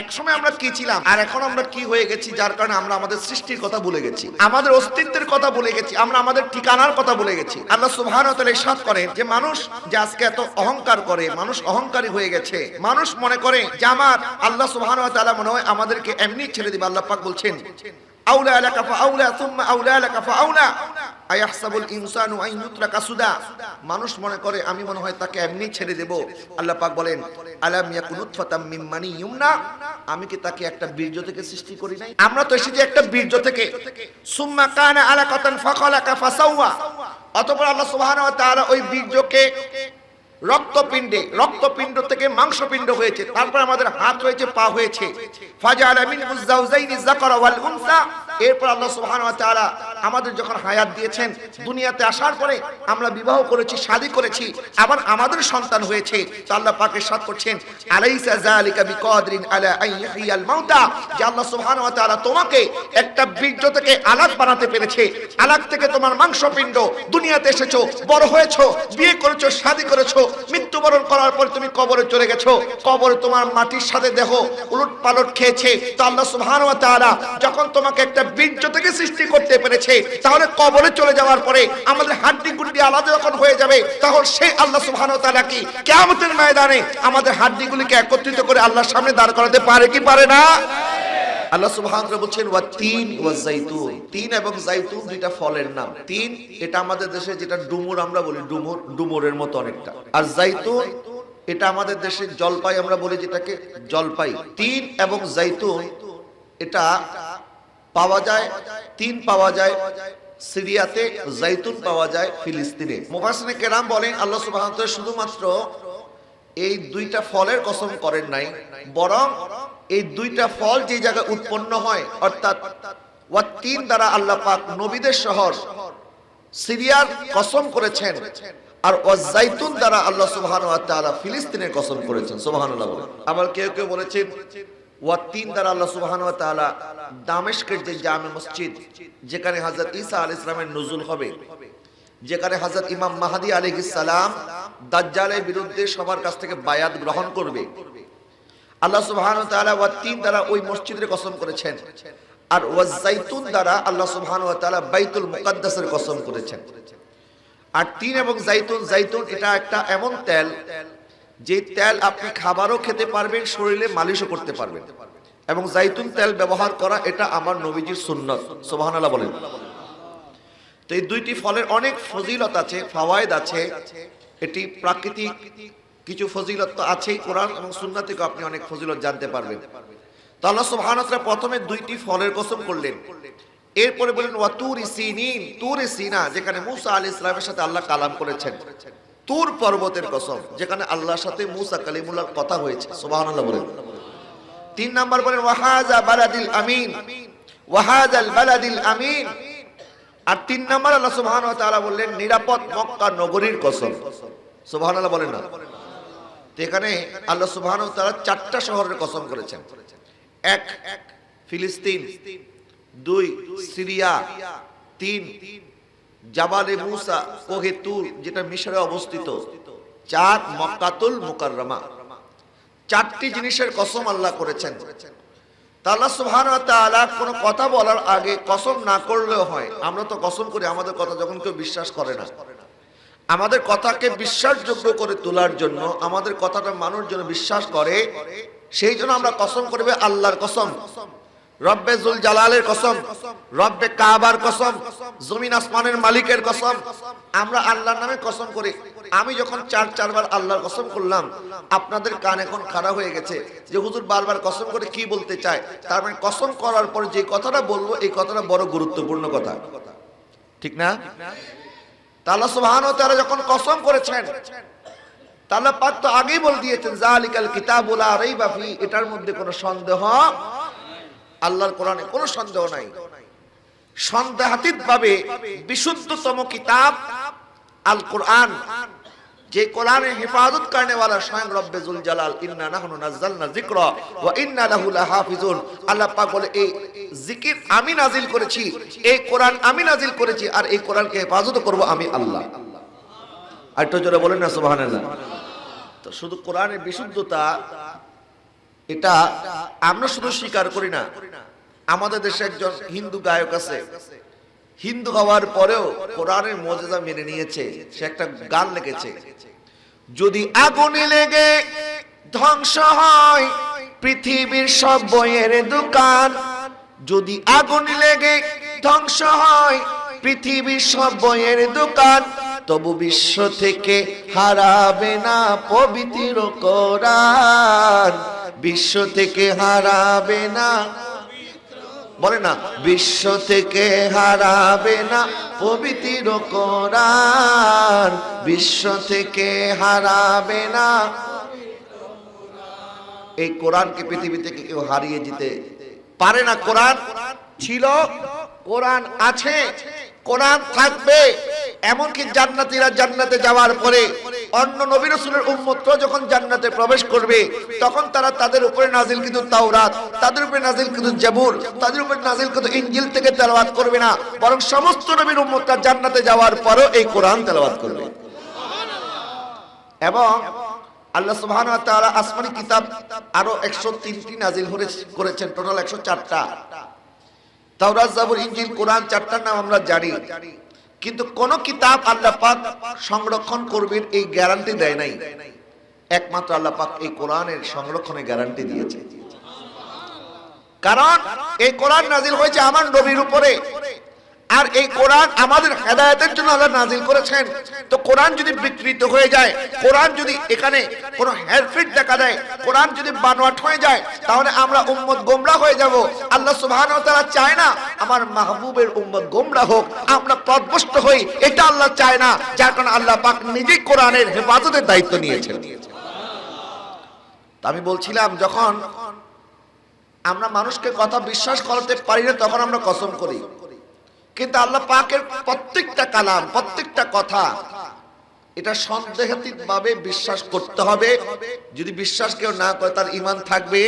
একসময় আমরা কি ছিলাম, আর এখন আমরা কি হয়ে গেছি, যার কারণে আমরা আমাদের সৃষ্টির কথা ভুলে গেছি। আমাদের অস্তিত্বের কথা ভুলে গেছি, আমরা আমাদের ঠিকানার কথা ভুলে গেছি। আল্লাহ সুবহান ইসাদ করেন যে, মানুষ যে আজকে এত অহংকার করে, মানুষ অহংকারী হয়ে গেছে, মানুষ মনে করে যে, আমার আল্লাহ সুবহান মনে হয় আমাদেরকে এমনি ছেড়ে দিবে, আল্লাহ পাক বলছেন আউলা আউলা আয়াহসাবুল ইনসানু ইউতরাকা সুদা। মানুষ মনে করে, আমি মনে হয় তাকে এমনি ছেড়ে দেব। আল্লাহ পাক বলেন, আলাম ইয়াকুন উতফাতাম মানি ইউমনা। আমি কি তাকে একটা বীর্য থেকে সৃষ্টি করি নাই? আমরা তো এসেছি একটা বীর্য থেকে। সুম্মা কানা আলাকাতান ফাখালাকা ফাসাওয়া। অতঃপর আল্লাহ সুবহানাহু ওয়া তাআলা ওই বীর্যকে রক্তপিণ্ডে, রক্তপিণ্ড থেকে মাংসপিণ্ড হয়েছে, তারপর আমাদের হাত হয়েছে, পা হয়েছে। ফাজা আলামিন যাওজাইনি যাকারা ওয়াল উনসা। এরপর আল্লাহ সুবহানাহু ওয়া তাআলা আমাদের যখন হায়াত দিয়েছেন, দুনিয়াতে আসার পরে আমরা বিবাহ করেছি, শাদী করেছি, আবার আমাদের সন্তান হয়েছে আল্লাহ পাক ইরশাদ করছেন, আলাইসা যালিকা বিকাদরিন আলা আন ইহইয়াল মাউতা, যে আল্লাহ সুবহানাহু ওয়া তাআলা তোমাকে একটা বীর্য থেকে আলাগ বানাতে পেরেছে আলাগ থেকে তোমার মাংসপিণ্ড, দুনিয়াতে এসেছ, বড় হয়েছো, বিয়ে করেছ, শাদী করেছ, মৃত্যুবরণ করার পর তুমি কবরে চলে গেছো, কবরে তোমার মাটির সাথে দেহ উলট পালট খেয়েছে, তো আল্লাহ সুবহানাহু ওয়া তাআলা যখন তোমাকে একটা বীর্য থেকে সৃষ্টি করতে পেরেছে তাহলে কবরে চলে যাওয়ার পরে আমাদের হাড্ডি গুড্ডি আলাদা যখন হয়ে যাবে, তখন সেই আল্লাহ সুবহানাহু ওয়া তাআলা কি? কিয়ামতের ময়দানে আমাদের হাড্ডিগুলিকে একত্রিত করে আল্লাহর সামনে দাঁড় করাতে পারে কি পারে না? আল্লাহ সুবহান বলছেন, ওয়া তিন ওয়া তিন এবং জাইতুন দুইটা ফলের নাম। তিন, এটা আমাদের দেশে যেটা ডুমুর আমরা বলি, ডুমুর, ডুমুরের মতো অনেকটা। আর জাইতুন এটা আমাদের দেশে জলপাই আমরা বলি যেটাকে জলপাই। তিন এবং জাইতুন এটা পাওয়া যায়, তিন পাওয়া যায়, সিরিয়াতে জাইতুন পাওয়া যায়, ফিলিস্তিনে। মুফাসসিনে কেরাম বলেন, আল্লাহ তাআলা শুধুমাত্র এই দুইটা ফলের কসম করেন নাই, বরং এই দুইটা ফল যে জায়গায় উৎপন্ন হয়, অর্থাৎ ওয়া তিন দ্বারা আল্লাহ পাক নবীদের শহর সিরিয়ার কসম করেছেন, আর জাইতুন দ্বারা আল্লাহ তাআলা ফিলিস্তিনের কসম করেছেন। বলে আবার কেউ কেউ বলেছেন ওয়া তিন দ্বারা আল্লাহ তাআলা দামেশকের যে জামে মসজিদ, যেখানে হযরত ঈসা আলাইহিস সালামের নুজুল হবে, যেখানে হযরত ইমাম মাহাদি আলাইহিস সালাম দাজ্জালের বিরুদ্ধে সবার কাছ থেকে বায়াত গ্রহণ করবে। আল্লাহ সুবহানাহু ওয়া তাআলা ওয়া তিন দ্বারা ওই মসজিদের কসম করেছেন। আর ওয়া জাইতুন দ্বারা আল্লাহ সুবহানাহু ওয়া বাইতুল মুকাদ্দাসের কসম করেছেন। আর তিন এবং জাইতুন জাইতুন এটা একটা এমন তেল যে তেল আপনি খাবারও খেতে পারবেন, শরীরে মালিশও করতে পারবেন। এবং জাইতুন তেল ব্যবহার করা, এটা আমার নবীজির সুন্নত। সুবহানাল্লাহ বলেন। তো এই দুইটি ফলের অনেক ফজিলত আছে, ফাওয়ায়েদ আছে। এটি প্রাকৃতিক কিছু ফজিলত তো আছেই, কোরআন এবং সুন্নাহ থেকে আপনি অনেক ফজিলত জানতে পারবেন। তো আল্লাহ সুবহানাহু প্রথমে দুইটি ফলের কসম করলেন। এরপরে বলেন, ওয়া তুরি সিনিন, তুরি সিনা, যেখানে মুসা আলাইহিস সালামের সাথে আল্লাহ কালাম করেছেন। তুর পর্বতের কসম, যেখানে আল্লাহর সাথে মুসা কালিমুল্লাহর কথা হয়েছে বলেন। তিন নাম্বার বলেন, ওয়াহাজা বালাদিল আমিন, ওয়াহাজাল বালাদিল আমিন। আর তিন নাম্বার আল্লাহ সুবহানাহু ওয়া তাআলা বললেন, নিরাপদ মক্কা নগরীর কসম। সুবহানাল্লাহ বলেন না। তো এখানে আল্লাহ সুবহানাহু ওয়া তাআলা চারটা শহরের কসম করেছেন। এক, ফিলিস্তিন। দুই, সিরিয়া। তিন জাবালে মুসা কোহে তুর, যেটা মিশরে অবস্থিত। চার মক্কাতুল মুকাররমা। চারটি জিনিসের কসম আল্লাহ করেছেন। তা আল্লাহ সুবহানাহু কোনো কথা বলার আগে কসম না করলেও হয়। আমরা তো কসম করি, আমাদের কথা যখন কেউ বিশ্বাস করে না। আমাদের কথাকে বিশ্বাসযোগ্য করে তোলার জন্য, আমাদের কথাটা মানুষ যেন বিশ্বাস করে, সেই জন্য আমরা কসম করবে আল্লাহর কসম। রব্বে জুল জালালের কসম, রব্বে কাবার কসম, জমিন আসমানের মালিকের কসম। আমরা আল্লাহর নামে কসম করি। আমি যখন চার, চারবার আল্লাহর কসম করলাম, আপনাদের কান এখন খারাপ হয়ে গেছে যে হুজুর বারবার কসম করে কি বলতে চায়? তার মানে কসম করার পর যে কথাটা বলব, এই কথাটা বড় গুরুত্বপূর্ণ কথা। ঠিক না? তাআলা সুবহানাহু ওয়া তাআলা যখন কসম করেছেন তাআলা পাক তো আগেই বলে দিয়েছেন জালিকাল কিতাবুল লা রাইবা ফি এটার মধ্যে কোনো সন্দেহ আল্লাহর কোরআনে কোনো সন্দেহ নাই। সন্দেহাতীত ভাবে বিশুদ্ধতম কিতাব আল কোরআন, যে কোরআনে হেফাজত করনে वाला স্বয়ং রব্বে জুল জালাল ইন্না নাহনু নাযালনা যিকরা ওয়া ইন্না লাহু লাহাফিজুন। আল্লাহ পাক বলে, এই জিকির আমি নাজিল করেছি, এই কোরআন আমি নাজিল করেছি, আর এই কোরআনকে হেফাজত করব আমি আল্লাহ। আর একটু জোরে বলেন না, সুবহানাল্লাহ। তো শুধু কোরআনের বিশুদ্ধতা এটা আমরা শুধু স্বীকার করি না। আমাদের দেশে একজন হিন্দু গায়ক আছে। হিন্দু হওয়ার পরেও কোরআনের মর্যাদা মেনে নিয়েছে। সে একটা গান লিখেছে। যদি আগুনে লেগে ধ্বংস হয় পৃথিবীর সব বইয়ের দোকান, যদি আগুন লেগে ধ্বংস হয় পৃথিবীর সব বইয়ের দোকান তবু বিশ্ব থেকে হারাবে না পবিত্র কোরআন। বিশ্ব থেকে হারাবে না। বলে না, বিশ্ব থেকে হারাবে না পবিত্র কোরআন। বিশ্ব থেকে হারাবে না। এই কোরআনকে পৃথিবী থেকে কেউ হারিয়ে দিতে পারে না। কোরআন ছিল, কোরআন আছে, কোরআন থাকবে। এমনকি জান্নাতীরা জান্নাতে যাওয়ার পরে অন্য নবী রাসূলের উম্মতরা যখন জান্নাতে প্রবেশ করবে, তখন তারা তাদের উপরে নাজিল কিন্তু তাওরাত, তাদের উপরে নাজিল কিন্তু জাবুর, তাদের উপরে নাজিল কিন্তু ইনজিল থেকে তেলাওয়াত করবে না। বরং সমস্ত নবীর উম্মতরা জান্নাতে যাওয়ার পরেও এই কোরআন তেলাওয়াত করবে। এবং আল্লাহ সুবহানাহু ওয়া তাআলা আসমানি কিতাব আরও 103টি নাজিল করে- করেছেন, টোটাল 104টা তাওরাত, জাবুর, ইনজিল, কোরআন চারটার নাম আমরা জানি। কিন্তু কোন কিতাব আল্লাহ পাক সংরক্ষণ করবেন এই গ্যারান্টি দেয় নাই। একমাত্র আল্লাহ পাক এই কোরআনের সংরক্ষণে গ্যারান্টি দিয়েছে। কারণ এই কোরআন নাজিল হয়েছে আমার নবীর উপরে। আর এই কোরআন আমাদের হেদায়েতের জন্য আল্লাহ নাজিল করেছেন। তো কোরআন যদি বিকৃত হয়ে যায়, কোরআন যদি এখানে কোনো হেরফিট দেখা দেয়, কোরআন যদি বানোয়াট হয়ে যায়, তাহলে আমরা উম্মত গোমরা হয়ে যাব। আল্লাহ ওয়া তাআলা চায় না আমার মাহবুবের উম্মত গোমরা হোক, আমরা পথভ্রষ্ট হই, এটা আল্লাহ চায় না। যার কারণে আল্লাহ পাক নিজেই কোরআনের হেফাজতের দায়িত্ব নিয়েছেন। আমি বলছিলাম, যখন আমরা মানুষকে কথা বিশ্বাস করতে পারি না, তখন আমরা কসম করি। কিন্তু আল্লাহ পাকের প্রত্যেকটা কালাম, প্রত্যেকটা কথা, এটা সন্দেহাতীত ভাবে বিশ্বাস করতে হবে। যদি বিশ্বাস কেউ না করে, তার ইমান থাকবে।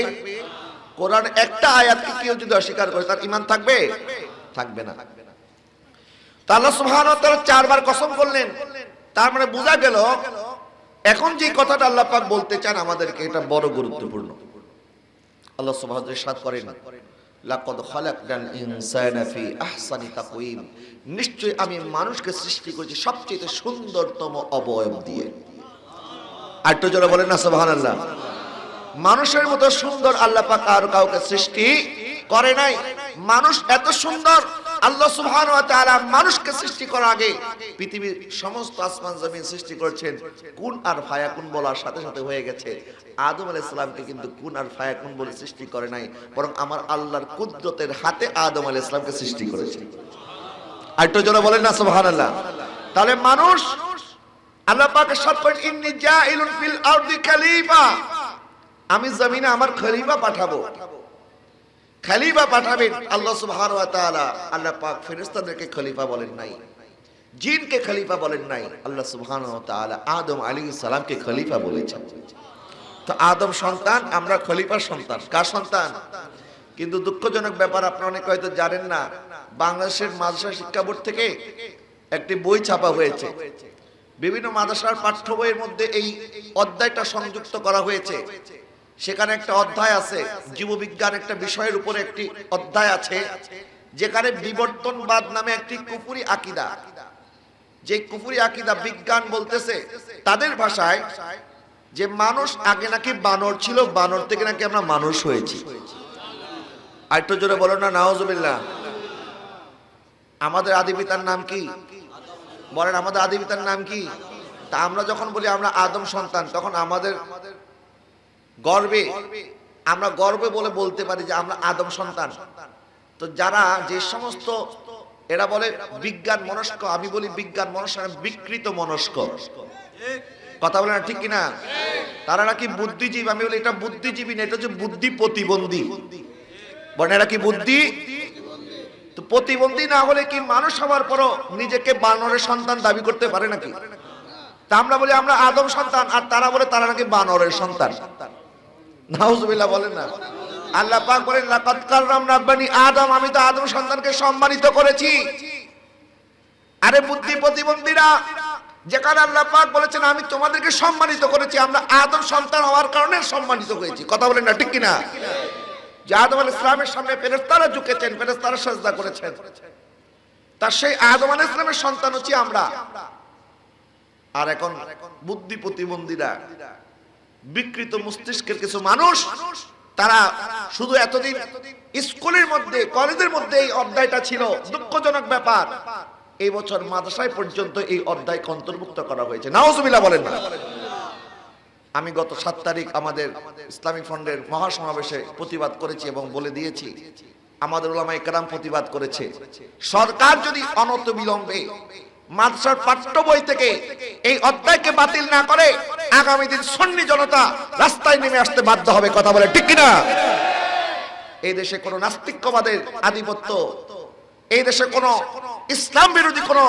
কোরআন একটা আয়াতকে কেউ যদি অস্বীকার করে, তার ইমান থাকবে? থাকবে না। আল্লাহ তাআলা চারবার কসম করলেন। তার মানে বোঝা গেল, এখন যে কথাটা আল্লাহ পাক বলতে চান আমাদেরকে, এটা বড় গুরুত্বপূর্ণ। আল্লাহ ওয়া সাথ করেন। লাকাদ আহসানি তাকওয়িম। নিশ্চয় আমি মানুষকে সৃষ্টি করেছি সবচেয়ে সুন্দরতম অবয়ব দিয়ে। আর তো জোরে বলেন না, সুবহানাল্লাহ। মানুষের মতো সুন্দর আল্লাহ পাক আর কাউকে সৃষ্টি করে নাই। মানুষ এত সুন্দর আল্লাহ সুবহানাহু ওয়া তাআলা মানুষকে সৃষ্টি করার আগে পৃথিবীর সমস্ত আসমান জমিন সৃষ্টি করেছেন। কোন আর ফায়াকুন বলার সাথে সাথে হয়ে গেছে। আদম আলাইহিস সালামকে কিন্তু কোন আর ফায়াকুন বলে সৃষ্টি করে নাই, বরং আমার আল্লাহর কুদরতের হাতে আদম আলাইহিস সালামকে সৃষ্টি করেছে। আর একটু জোরে বলেন না, সুবহানাল্লাহ। তাহলে মানুষ আল্লাহ পাকের করেন ইন্নী জাইলুন ফিল আরদি খলিফা। আমি জমিনে আমার খলিফা পাঠাবো। খলিফা পাঠাবেন, আল্লাহ সুবহানাহু ওয়া তাআলা। আল্লাহ পাক ফেরেশতাদেরকে খলিফা বলেন নাই। জিনকে খলিফা বলেন নাই। আল্লাহ তাআলা আদম আলাইহিস সালামকে খলিফা বলেছেন। তো আদম সন্তান, আমরা খলিফার সন্তান। কার সন্তান? কিন্তু দুঃখজনক ব্যাপার আপনারা অনেকে হয়তো জানেন না, বাংলাদেশের মাদ্রাসা শিক্ষা বোর্ড থেকে একটি বই ছাপা হয়েছে। বিভিন্ন মাদ্রাসার পাঠ্য বইয়ের মধ্যে এই অধ্যায়টা সংযুক্ত করা হয়েছে। সেখানে একটা অধ্যায় আছে, জীববিজ্ঞান একটা বিষয়ের উপরে একটি অধ্যায় আছে, যেখানে বিবর্তনবাদ নামে একটি কুপুরি আকিদা। যে কুপুরি আকিদা বিজ্ঞান বলতেছে, তাদের ভাষায় যে মানুষ আগে নাকি বানর ছিল, বানর থেকে নাকি আমরা মানুষ হয়েছি। আর একটু জোরে বলো না, নাওজবিল্লাহ। আমাদের আদি পিতার নাম কি? বলেন, আমাদের আদি পিতার নাম কি? তা আমরা যখন বলি, আমরা আদম সন্তান, তখন আমাদের গর্বে। আমরা গর্বে বলে বলতে পারি যে আমরা আদম সন্তান। তো যারা যে সমস্ত, এরা বলে বিজ্ঞান মনস্ক, আমি বলি বিজ্ঞান মনস্ক বিকৃত মনস্ক। কথা বলে না ঠিক কিনা? তারা নাকি বুদ্ধিজীবী, আমি বলি এটা বুদ্ধিজীবী না, এটা হচ্ছে বুদ্ধি প্রতিবন্ধী। বলেন এরা কি বুদ্ধি? তো প্রতিবন্ধী না হলে কি মানুষ হওয়ার পরও নিজেকে বানরের সন্তান দাবি করতে পারে নাকি? তা আমরা বলি আমরা আদম সন্তান, আর তারা বলে তারা নাকি বানরের সন্তান। বলেন না। আল্লাহ পাক বলেন, লাকাদ কাররামনা বানি আদম আমি তো আদম সন্তানকে সম্মানিত করেছি। আরে বুদ্ধি প্রতিবন্ধীরা, যেখানে আল্লাহ পাক বলেছেন, আমি তোমাদেরকে সম্মানিত করেছি, আমরা আদম সন্তান হওয়ার কারণে সম্মানিত হয়েছি। কথা বলেন না, ঠিক কিনা? যে আদম আল ইসলামের সামনে ফেরেস্তারা ঝুঁকেছেন ফেরেস্তারা সাজদা করেছেন। তার সেই আদম আল ইসলামের সন্তান হচ্ছি আমরা। আর এখন বুদ্ধি প্রতিবন্ধীরা বিকৃত মস্তিষ্কের কিছু মানুষ, তারা শুধু এতদিন স্কুলের মধ্যে, কলেজের মধ্যে এই অধ্যায়টা ছিল। দুঃখজনক ব্যাপার। এই বছর মাদ্রাসায় পর্যন্ত এই অধ্যায়কে অন্তর্ভুক্ত করা হয়েছে। নাওজুবিল্লাহ বলেন না। আমি গত সাত তারিখ আমাদের ইসলামী ফন্ডের মহাসমাবেশে প্রতিবাদ করেছি এবং বলে দিয়েছি, আমাদের ওলামা একরাম প্রতিবাদ করেছে। সরকার যদি অনত বিলম্বে মাদ্রাসার পাঠ্য বই থেকে এই অধ্যায়কে বাতিল না করে আগামী দিন সন্নি জনতা রাস্তায় নেমে আসতে বাধ্য হবে, কথা বলে, ঠিক কিনা? এই দেশে কোনো নাস্তিক্যবাদের আধিপত্য, এই দেশে কোনো ইসলাম বিরোধী কোনো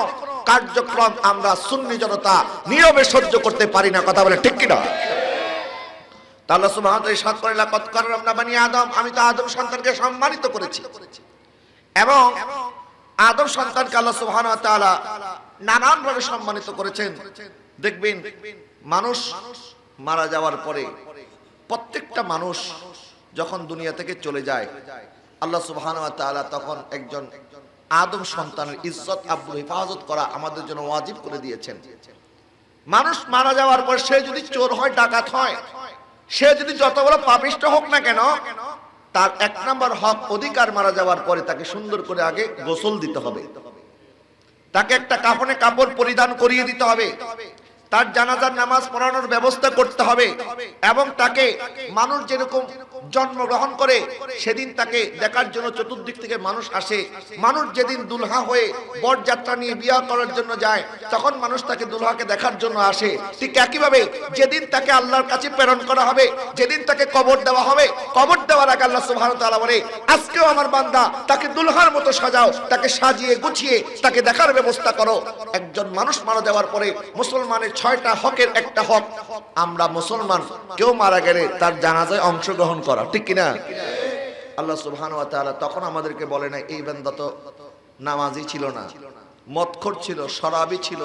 কার্যক্রম আমরা সুন্নি জনতা নীরবে সহ্য করতে পারি না, কথা বলে, ঠিক কিনা? তাহলে সুবহান ইরশাদ করে লাকাদ কাররামনা বানি আদম আমি তো আদম সন্তানকে সম্মানিত করেছি। এবং আদম সন্তানকে আল্লাহ সুবহানাহু তাআলা নানান ভাবে সম্মানিত করেছেন। দেখবেন, মানুষ মারা যাওয়ার পরে প্রত্যেকটা মানুষ যখন দুনিয়া থেকে চলে যায়, আল্লাহ সুবহানাহু তাআলা তখন একজন আদম সন্তানের ইজ্জত, আব্দুল হেফাজত করা আমাদের জন্য ওয়াজিব করে দিয়েছেন। মানুষ মারা যাওয়ার পর সে যদি চোর হয়, ডাকাত হয়, সে যদি যত বড় পাপিষ্ট হোক না কেন তার এক নম্বর হক অধিকার মারা যাওয়ার পরে তাকে সুন্দর করে আগে গোসল দিতে হবে। তাকে একটা কাপড়ে কাপড় পরিধান করিয়ে দিতে হবে। তার জানাজার নামাজ পড়ানোর ব্যবস্থা করতে হবে এবং তাকে মানুষ যেরকম জন্মগ্রহণ করে, সেদিন তাকে দেখার জন্য চতুর্দিক থেকে মানুষ আসে। মানুষ যেদিন দুলহা হয়ে বরযাত্রা নিয়ে বিয়া করার জন্য যায়, তখন মানুষ তাকে দুলহাকে দেখার জন্য আসে। ঠিক একইভাবে যেদিন তাকে আল্লাহর কাছে প্রেরণ করা হবে, যেদিন তাকে কবর দেওয়া হবে, কবর দেওয়ার আগে আল্লাহ সুবহানাহু ওয়া তাআলা বলে, আজকেও আমার বান্দা, তাকে দুলহার মতো সাজাও, তাকে সাজিয়ে গুছিয়ে, তাকে দেখার ব্যবস্থা করো। একজন মানুষ মারা দেওয়ার পরে মুসলমানের ছয়টা হকের একটা হক। আমরা মুসলমান, কেউ মারা গেলে তার জানাজায় অংশগ্রহণ করা, ঠিক কিনা? আল্লাহ সুবহানাহু ওয়া তাআলা তখন আমাদেরকে বলে না এই বান্দা তো নামাজি ছিল না, মদখোর ছিল, শরাবি ছিল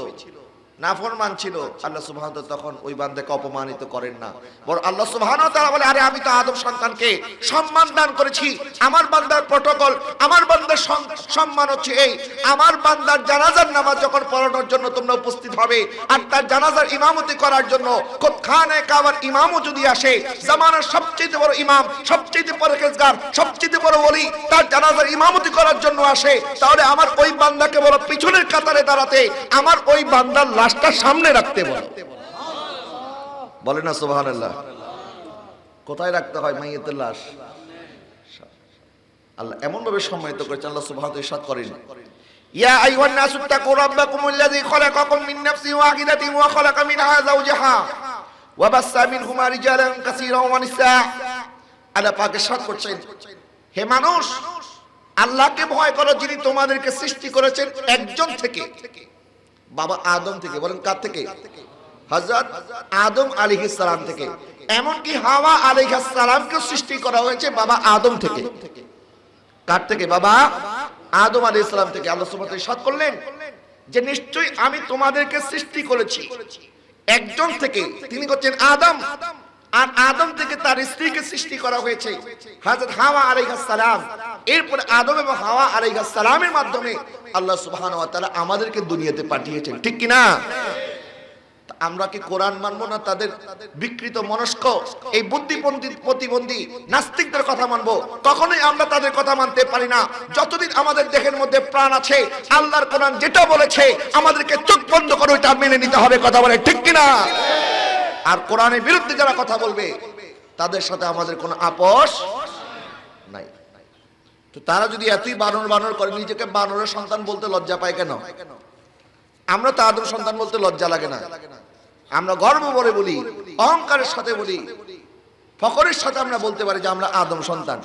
নাফরমান ছিল। আল্লাহ তাআলা তখন ওই বান্দাকে অপমানিত করেন না। বড় আল্লাহ সুবহানাহু ওয়া বলে, আরে আমি তো আদম সন্তানকে সম্মান দান করেছি। আমার বান্দার প্রটোকল, আমার বান্দার সম্মান হচ্ছে এই। আমার বান্দার জানাজার নামাজ যখন পড়ানোর জন্য তোমরা উপস্থিত হবে, আর তার জানাজার ইমামতি করার জন্য খুব খানে কাবার ইমামও যদি আসে, জামানার সবচেয়ে বড় ইমাম, সবচেয়ে পরহেজগার, সবচেয়ে বড় ওলি তার জানাজার ইমামতি করার জন্য আসে, তাহলে আমার ওই বান্দাকে বলো, পিছনের কাতারে দাঁড়াতে আমার ওই বান্দার লাশটা সামনে রাখতে বলো। বলে না, সুবহানাল্লাহ। কোথায় রাখতে হয় মাইয়েতের লাশ? আল্লাহ এমন ভাবে সম্মানিত করেছে আল্লাহ করেন। ইয়া খালাকাকুম মিন নাফসিন ওয়াহিদাতিন ওয়া খালাকা মিনহা যাওজাহা ওয়া বাসসা মিনহুমা রিজালান ওয়া নিসা আল্লাহ পাক করছেন, হে মানুষ, আল্লাহকে ভয় করো যিনি তোমাদেরকে সৃষ্টি করেছেন একজন থেকে। বাবা আদম থেকে, বলেন কার থেকে? হজরত আদম সালাম থেকে। এমনকি হাওয়া সালামকে সৃষ্টি করা হয়েছে বাবা আদম থেকে। কার থেকে? বাবা আদম আলী ইসলাম থেকে। আল্লাহ সাত করলেন যে, নিশ্চয়ই আমি তোমাদেরকে সৃষ্টি করেছি। একজন থেকে তিনি করছেন আদম। আর আদম থেকে তার স্ত্রীকে সৃষ্টি করা হয়েছে। হযরত হাওয়া আলাইহিস সালাম। এরপরে আদম এবং হাওয়া আলাইহিস সালামের মাধ্যমে আল্লাহ সুবহানাহু ওয়া তাআলা আমাদেরকে দুনিয়াতে পাঠিয়েছেন। ঠিক কি না আমরা কি কোরআন মানবো না তাদের বিকৃত মনস্ক? এই বুদ্ধিপন্থী প্রতিবন্ধী নাস্তিকদের কথা মানবো। কখনোই আমরা তাদের কথা মানতে পারি না। যতদিন আমাদের দেহের মধ্যে প্রাণ আছে, আল্লাহর কোরআন যেটা বলেছে, আমাদেরকে চোখ বন্ধ করে ওইটা মেনে নিতে হবে। কথা বলে ঠিক কিনা? আর কোরআনের বিরুদ্ধে যারা কথা বলবে, তাদের সাথে আমাদের কোনো আপোষ নাই। তো তারা যদি এতই বানর বানর করে, নিজেকে বানরের সন্তান বলতে লজ্জা পায় কেন? আমরা তো আদম সন্তান বলতে লজ্জা লাগে না। আমরা গর্ব করে বলি, অহংকারের সাথে বলি ফকরের সাথে আমরা বলতে পারি যে আমরা আদম সন্তান।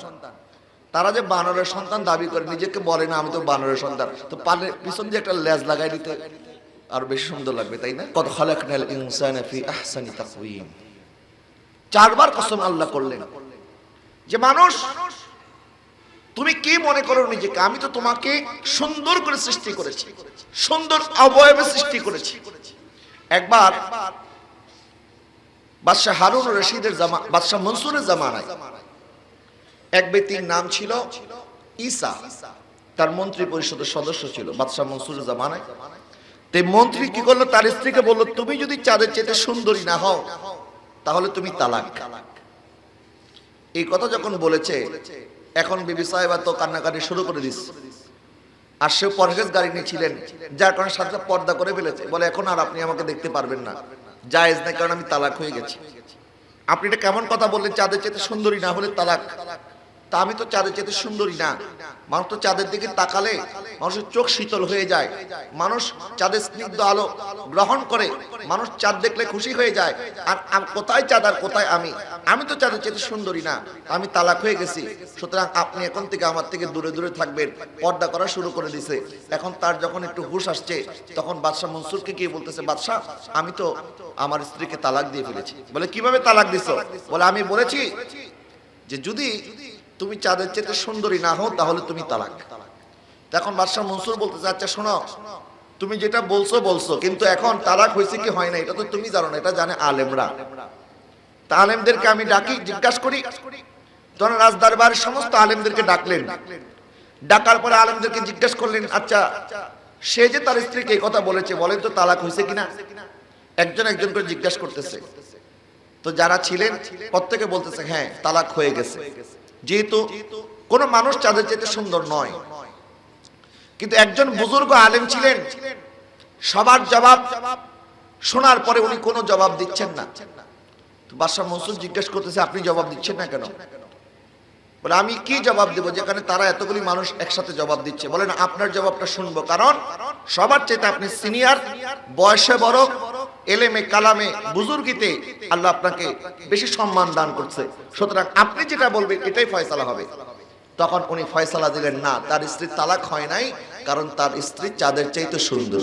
তারা যে বানরের সন্তান দাবি করে, নিজেকে বলে না, আমি তো বানরের সন্তান। তো পানের পিছন দিয়ে একটা লেজ লাগাই দিতে আর বেশি সুন্দর লাগবে, তাই না? কত খালাকনাল ইনসানা ফি আহসানি তাকওয়িম। চারবার কসম আল্লাহ করলেন। যে মানুষ, তুমি কি মনে করো নিজেকে? আমি তো তোমাকে সুন্দর করে সৃষ্টি করেছি, সুন্দর অবয়বে সৃষ্টি করেছি। একবার বাদশাহ হারুন রশিদের জামা, বাদশাহ মনসুরের জামানায় এক ব্যক্তির নাম ছিল ঈসা, তার মন্ত্রী পরিষদের সদস্য ছিল, বাদশাহ মনসুরের জামানায়। তে মন্ত্রী কি করল? তার স্ত্রীকে বলল, তুমি যদি চাঁদের চেতে সুন্দরী না হও, তাহলে তুমি তালাক। এই কথা যখন বলেছে, এখন বিবি সাহেবা তো কান্নাকাটি শুরু করে দিস। আর সে পরহেজ গাড়ি নিয়েছিলেন যার কারণে সাথে পর্দা করে ফেলেছে। বলে, এখন আর আপনি আমাকে দেখতে পারবেন না। জায়েজ না কারণ আমি তালাক হয়ে গেছি। আপনি এটা কেমন কথা বললেন? চাঁদের চেতে সুন্দরী না হলে তালাক। তা আমি তো চাঁদের চেতে সুন্দরী না। মানুষ তো চাঁদের দিকে তাকালে মানুষের চোখ শীতল হয়ে যায়। মানুষ চাঁদের স্নিগ্ধ আলো গ্রহণ করে। মানুষ চাঁদ দেখলে খুশি হয়ে যায়। আর কোথায় চাঁদ আর কোথায় আমি? আমি তো চাঁদের চেতে সুন্দরী না। আমি তালাক হয়ে গেছি। সুতরাং আপনি এখন থেকে আমার থেকে দূরে দূরে থাকবেন। পর্দা করা শুরু করে দিছে। এখন তার যখন একটু হুশ আসছে, তখন বাদশাহ মনসুরকে গিয়ে বলতেছে, বাদশাহ, আমি তো আমার স্ত্রীকে তালাক দিয়ে ফেলেছি। বলে, কীভাবে তালাক দিছো? বলে, আমি বলেছি যে যদি তুমি চাঁদের চেতে সুন্দরী না হও, তাহলে তুমি তালাক। তখন বাদশাহ মনসুর বলতেছে আচ্ছা শোনো, তুমি যেটা বলছো বলছো, কিন্তু এখন তালাক হয়েছে কি হয় না এটা তো তুমি জানো না, এটা জানে আলেমরা। তা আলেমদেরকে আমি ডাকি, জিজ্ঞাসা করি সমস্ত আলেমদেরকে ডাকলেন। ডাকার পরে আলেমদেরকে জিজ্ঞেস করলেন আচ্ছা সে যে তার স্ত্রীকে এই কথা বলেছে, বলেন তো তালাক হয়েছে কিনা? একজন একজন করে জিজ্ঞাসা করতেছে। তো যারা ছিলেন, প্রত্যেকে বলতেছে হ্যাঁ তালাক হয়ে গেছে। যেহেতু কোন মানুষ চাঁদের চেয়ে সুন্দর নয়। কিন্তু একজন বুজুর্গ আলেম ছিলেন। সবার জবাব শোনার পরে উনি কোনো জবাব দিচ্ছেন না। বাদশাহ মনসুর জিজ্ঞেস করতেছে, আপনি জবাব দিচ্ছেন না কেন? বলে, আমি কি জবাব দেব যেখানে তারা এতগুলি মানুষ একসাথে জবাব দিচ্ছে? বলেন, আপনার জবাবটা শুনব। কারণ সবার চেয়ে আপনি সিনিয়র, বয়সে বড় এলেমে, কালামে, বুজুর্গিতে আল্লাহ আপনাকে বেশি সম্মান দান করছে। সুতরাং আপনি যেটা বলবেন, এটাই ফয়সালা হবে। তখন উনি ফয়সালা দিলেন, না, তার স্ত্রী তালাক হয় নাই, কারণ তার স্ত্রী চাঁদের চাইতে সুন্দর।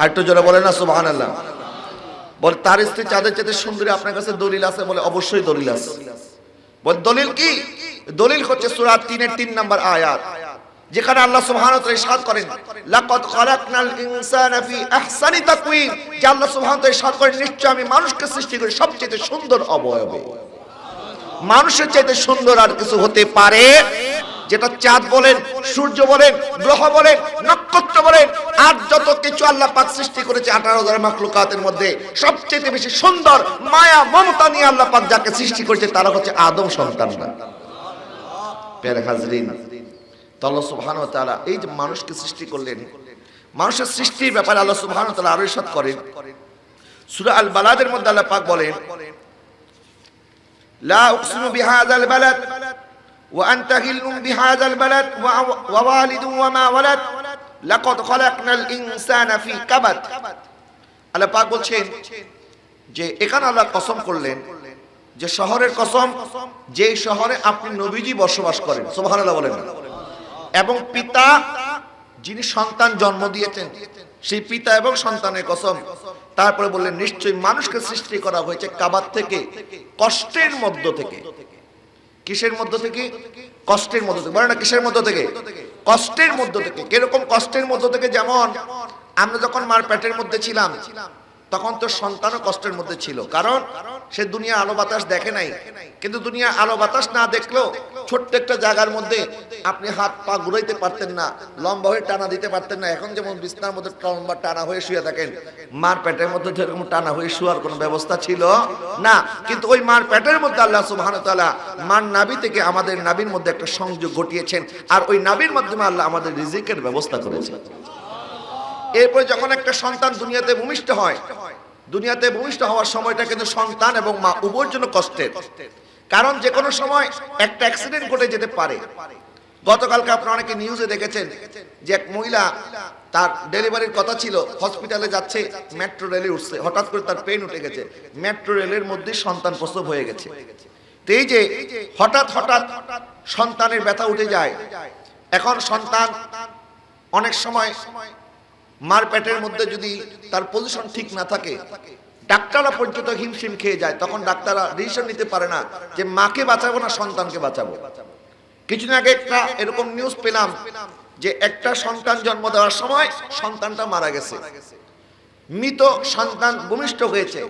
আর একটু জোরে বলে না সুবাহান আল্লাহ বল, তার স্ত্রী চাঁদের চাইতে সুন্দরী, আপনার কাছে দলিল আছে? বলে, অবশ্যই দলিল আছে। বল, দলিল কি? দলিল হচ্ছে সূরা 3 এর 3 নাম্বার আয়াত। যেখানে আল্লাহ সুবহানাহু ওয়া তাআলা ইরশাদ করেন। লাকাদ খালাকনাল ইনসানা ফি আহসানি তাকওয়িম। যে আল্লাহ সুবহানাহু ওয়া তাআলা ইরশাদ করেন, নিশ্চয় আমি মানুষকে সৃষ্টি করি, সবচেয়ে সুন্দর অবয়বে। মানুষের চাইতে সুন্দর আর কিছু হতে পারে, যেটা চাঁদ বলেন, সূর্য বলেন, গ্রহ বলেন, নক্ষত্র বলেন, আর যত কিছু আল্লাহ পাক সৃষ্টি করেছে আঠারো হাজার মাকলুকাতের মধ্যে, সবচেয়ে বেশি সুন্দর, মায়া, মমতা নিয়ে আল্লাহ পাক যাকে সৃষ্টি করেছে, তারা হচ্ছে আদম সন্তান না পের হাজরিন আল্লাহ সুবহান তালা এই যে মানুষকে সৃষ্টি করলেন, মানুষের সৃষ্টির ব্যাপারে আল্লাহ সুবহান তালা করেন। সুরা আল বালাদের মধ্যে আল্লাহ পাক বলেন যে, এখানে আল্লাহ কসম করলেন যে শহরের কসম যে শহরে আপনি নবীজি বসবাস করেন। সুবহানাল্লাহ বলেন। এবং পিতা, যিনি সন্তান জন্ম দিয়েছেন, সেই পিতা এবং সন্তানের কসম। তারপরে বললেন, নিশ্চয়ই মানুষকে সৃষ্টি করা হয়েছে কাবার থেকে, কষ্টের মধ্য থেকে। কিসের মধ্য থেকে? কষ্টের মধ্য থেকে। বলে না, কিসের মধ্য থেকে? কষ্টের মধ্য থেকে। কীরকম কষ্টের মধ্য থেকে? যেমন, আমরা যখন মার পেটের মধ্যে ছিলাম, তখন তো সন্তানও কষ্টের মধ্যে ছিল। কারণ সে দুনিয়া আলো বাতাস দেখে নাই। কিন্তু দুনিয়া আলো বাতাস না দেখলেও ছোট্ট একটা জায়গার মধ্যে আপনি হাত পা ঘুরাইতে পারতেন না, লম্বা হয়ে টানা দিতে পারতেন না। এখন যেমন বিছনার মধ্যে লম্বা টানা হয়ে শুয়ে থাকেন, মার পেটের মধ্যে যেরকম টানা হয়ে শুয়ার কোনো ব্যবস্থা ছিল না, কিন্তু ওই মার পেটের মধ্যে আল্লাহ তাআলা মার নাভি থেকে আমাদের নাভির মধ্যে একটা সংযোগ ঘটিয়েছেন আর ওই নাভির মাধ্যমে আল্লাহ আমাদের রিজিকের ব্যবস্থা করেছেন। এরপরে যখন একটা সন্তান দুনিয়াতে ভূমিষ্ঠ হয় দুনিয়াতে ভূমিষ্ঠ হওয়ার সময়টা কিন্তু সন্তান এবং মা উভয়ের জন্য কষ্টের। কারণ যে কোনো সময় একটা অ্যাক্সিডেন্ট ঘটে যেতে পারে। গতকালকে আপনারা অনেকে নিউজে দেখেছেন যে এক মহিলা তার ডেলিভারির কথা ছিল হসপিটালে যাচ্ছে মেট্রো রেলে উঠছে। হঠাৎ করে তার পেন উঠে গেছে। মেট্রো রেলের মধ্যে সন্তান প্রসব হয়ে গেছে। তো এই যে হঠাৎ হঠাৎ সন্তানের ব্যথা উঠে যায়, এখন সন্তান অনেক সময় মার পেটের মধ্যে যদি তার পজিশন ঠিক না থাকে, ডাক্তাররা পর্যন্ত হিমশিম খেয়ে যায়, তখন ডাক্তাররা ডিসিশন নিতে পারে না যে মাকে বাঁচাবো না সন্তানকে বাঁচাবো। কিছুদিন আগে একটা এরকম নিউজ পেলাম যে একটা সন্তান জন্ম দেওয়ার সময় সন্তানটা মারা গেছে। মৃত সন্তান ভূমিষ্ঠ হয়েছে।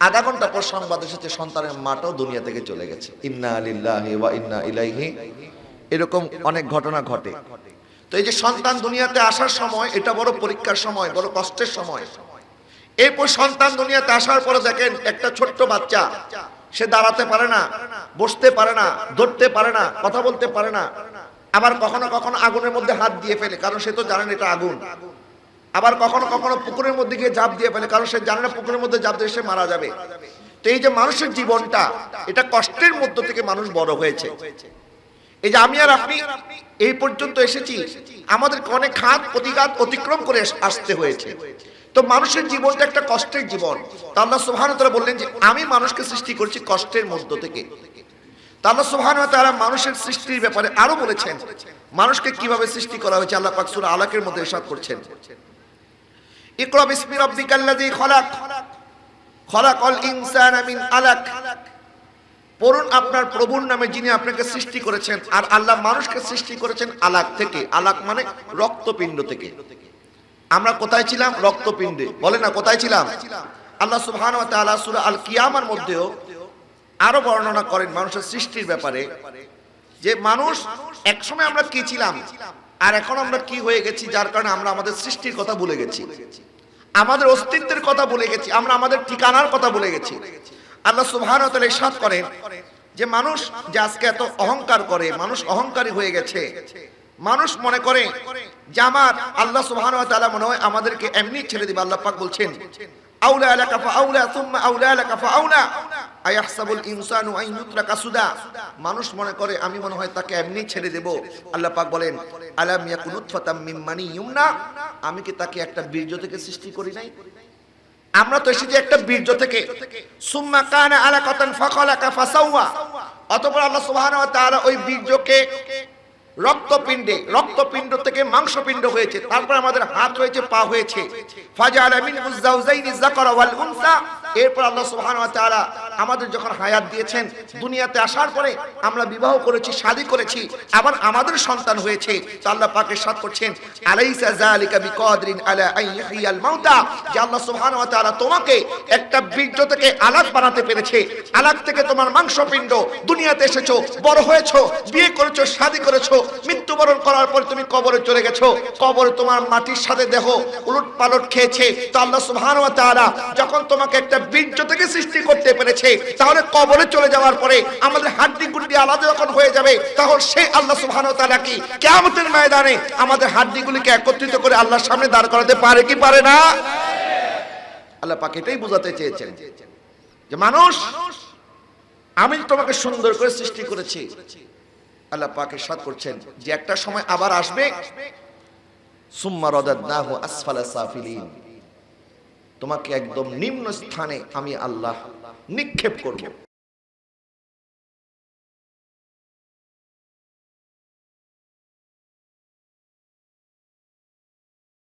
আধা ঘণ্টা পর সংবাদ এসেছে, সন্তানের মাটাও দুনিয়া থেকে চলে গেছে। ইন্না আলিল্লাহি ওয়া ইন্না ইলাইহি। এরকম অনেক ঘটনা ঘটে। তো এই যে সন্তান দুনিয়াতে আসার সময়, এটা বড় পরীক্ষার সময়, বড় কষ্টের সময়। এরপর সন্তান দুনিয়াতে আসার পরে দেখেন একটা ছোট্ট বাচ্চা, সে দাঁড়াতে পারে না, বসতে পারে না, ধরতে পারে না, কথা বলতে পারে না। আবার কখনো কখনো আগুনের মধ্যে হাত দিয়ে ফেলে, কারণ সে তো জানেন এটা আগুন। আবার কখনো কখনো পুকুরের মধ্যে গিয়ে জাপ দিয়ে ফেলে, কারণ সে জানে না পুকুরের মধ্যে জাপ দিয়ে সে মারা যাবে। তো এই যে মানুষের জীবনটা, এটা কষ্টের মধ্য থেকে মানুষ বড় হয়েছে। এই যে আমি আর আপনি এই পর্যন্ত এসেছি, আমাদেরকে অনেক খাত প্রতিঘাত অতিক্রম করে আসতে হয়েছে। তো মানুষের জীবনটা একটা কষ্টের জীবন। তা আল্লাহ ওয়া বললেন যে, আমি মানুষকে সৃষ্টি করছি কষ্টের মধ্য থেকে। তা আল্লাহ সুবহানাহু ওয়া মানুষের সৃষ্টির ব্যাপারে আরও বলেছেন, মানুষকে কীভাবে সৃষ্টি করা হয়েছে আল্লাহ পাক সূরা আলাকের মধ্যে ইরশাদ করছেন। ইকরা বিসমি রাব্বিকাল্লাযী খলাক, খলাকাল ইনসানা মিন আলাক। পড়ুন আপনার প্রভুর নামে যিনি আপনাকে সৃষ্টি করেছেন, আর আল্লাহ মানুষকে সৃষ্টি করেছেন আলাক থেকে। আলাক মানে রক্তপিণ্ড থেকে। আমরা কোথায় ছিলাম? রক্তপিণ্ডে। বলে না, কোথায় ছিলাম? আল্লাহ ওয়া আল কিয়ামার মধ্যেও আরও বর্ণনা করেন মানুষের সৃষ্টির ব্যাপারে, যে মানুষ একসময় আমরা কি ছিলাম, আর এখন আমরা কি হয়ে গেছি, যার কারণে আমরা আমাদের সৃষ্টির কথা ভুলে গেছি। আমাদের অস্তিত্বের কথা ভুলে গেছি, আমরা আমাদের ঠিকানার কথা ভুলে গেছি। আল্লাহ তাআলা ইরশাদ করেন যে মানুষ যে আজকে এত অহংকার করে, মানুষ অহংকারী হয়ে গেছে। মানুষ মনে করে যে আমার আল্লাহ সুবহানাহু ওয়া তাআলা মনে হয় আমাদেরকে এমনি ছেড়ে দিবে, আল্লাহ পাক বলছেন, আউলা লাকা ফাআউলা সুম্মা আউলা লাকা ফাআউলা আয়াহসাবুল ইনসানু আন ইউতরাকা মানুষ মনে করে, আমি মনে হয় তাকে এমনি ছেড়ে দেব। আল্লাহ পাক বলেন, আলাম ইয়াকুন নুতফাতাম মিন মানি ইউমনা? আমি কি তাকে একটা বীর্য থেকে সৃষ্টি করি নাই? আমরা তো এসেছি একটা বীর্য থেকে। সুম্মা কানা আলাকাতান ফাখালাকা ফাসাউয়া অতঃপর আল্লাহ সুবহানাহু ওয়া তাআলা ওই বীর্যকে রক্তপিণ্ডে, রক্তপিণ্ড থেকে মাংসপিণ্ড হয়েছে। তারপর আমাদের হাত হয়েছে, পা হয়েছে। ফাজা মিনহু যাওজাইনি যাকারা ওয়াল উনসা। এরপর আল্লাহ সুবহানাহু ওয়া আমাদের যখন হায়াত দিয়েছেন, দুনিয়াতে আসার পরে আমরা বিবাহ করেছি, শাদী করেছি, আবার আমাদের সন্তান হয়েছে, তো আল্লাহ পাক ইরশাদ করছেন বড় হয়েছো, বিয়ে করেছ করেছ করার পর তুমি কবরে চলে গেছো, কবরে তোমার মাটির সাথে দেহ উলট পালট খেয়েছে, তো আল্লাহ তাআলা যখন তোমাকে একটা বীর্য থেকে সৃষ্টি করতে পেরেছে, তাহলে কবরে চলে যাওয়ার পরে আমাদের হাড্ডি গুড্ডি আলাদা যখন হয়ে যাবে, তখন সেই আল্লাহ সুবহানাহু ওয়া তাআলা কি? কিয়ামতের ময়দানে আমাদের হাড্ডিগুলিকে একত্রিত করে আল্লাহর সামনে দাঁড় করাতে পারে কি পারে না? আল্লাহ পাক এটাই বোঝাতে চেয়েছেন যে মানুষ, আমি তোমাকে সুন্দর করে সৃষ্টি করেছি। আল্লাহ পাকে সাত করছেন যে একটা সময় আবার আসবে। সুম্মা রদাদ রাদাদনাহু আসফালা সাফিলিন। তোমাকে একদম নিম্ন স্থানে আমি আল্লাহ নিক্ষেপ করব।